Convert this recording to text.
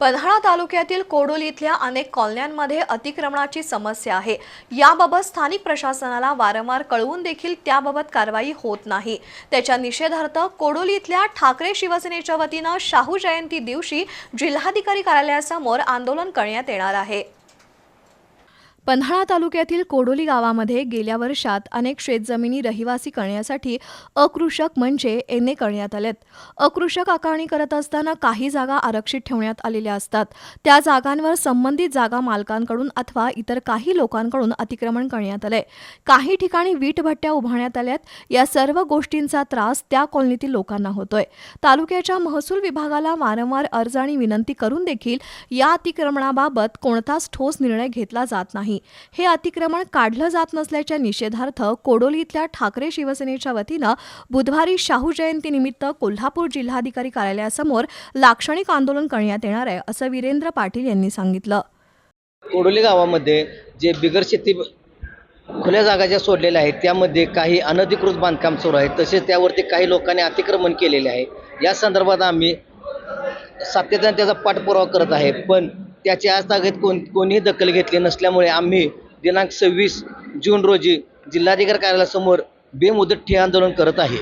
पन्हाळा तालुक्यातील कोडोली इथल्या अनेक कॉलन्यांमध्ये अतिक्रमणाची समस्या आहे. याबाबत स्थानिक प्रशासनाला वारंवार कळवून देखील त्याबाबत कारवाई होत नाही. त्याच्या निषेधार्थ कोडोली इथल्या ठाकरे शिवसेनेच्या वतीनं शाहू जयंती दिवशी जिल्हाधिकारी कार्यालयासमोर आंदोलन करण्यात येणार आहे. पन्हाळा तालुक्यातील कोडोली गावामध्ये गेल्या वर्षात अनेक शेतजमिनी रहिवासी करण्यासाठी अकृषक म्हणजे एने करण्यात आलेत. अकृषक आकारणी करत असताना काही जागा आरक्षित ठेवण्यात आलेल्या असतात. त्या जागांवर संबंधित जागा मालकांकडून अथवा इतर काही लोकांकडून अतिक्रमण करण्यात आलंय. काही ठिकाणी वीटभट्ट्या उभारण्यात आल्यात. या सर्व गोष्टींचा त्रास त्या कॉलनीतील लोकांना होतोय. तालुक्याच्या महसूल विभागाला वारंवार अर्ज आणि विनंती करून देखील या अतिक्रमणाबाबत कोणताच ठोस निर्णय घेतला जात नाही. हे अतिक्रमण काढलं जात नसल्याच्या निषेधार्थ कोडोली इथल्या ठाकरे शिवसेनेच्या वतीनं बुधवारी शाहू जयंतीनिमित्त कोल्हापूर जिल्हाधिकारी कार्यालयासमोर लाक्षणिक आंदोलन करण्यात येणार आहे असं वीरेंद्र पाटील यांनी सांगितलं. कोडोली गावामध्ये जे बिगर शेती खुल्या जागा ज्या सोडलेल्या आहेत त्यामध्ये काही अनधिकृत बांधकाम सुरू आहे तसेच त्यावरती काही लोकांनी अतिक्रमण केलेले आहे. या संदर्भात आम्ही सातत्याने त्याचा पाठपुरावा करत आहे पण त्याची आज तागेत कोण कोणीही दखल घेतली नसल्यामुळे आम्ही दिनांक सव्वीस जून रोजी जिल्हाधिकारी कार्यालयासमोर बेमुदत ठिय्या आंदोलन करत आहे.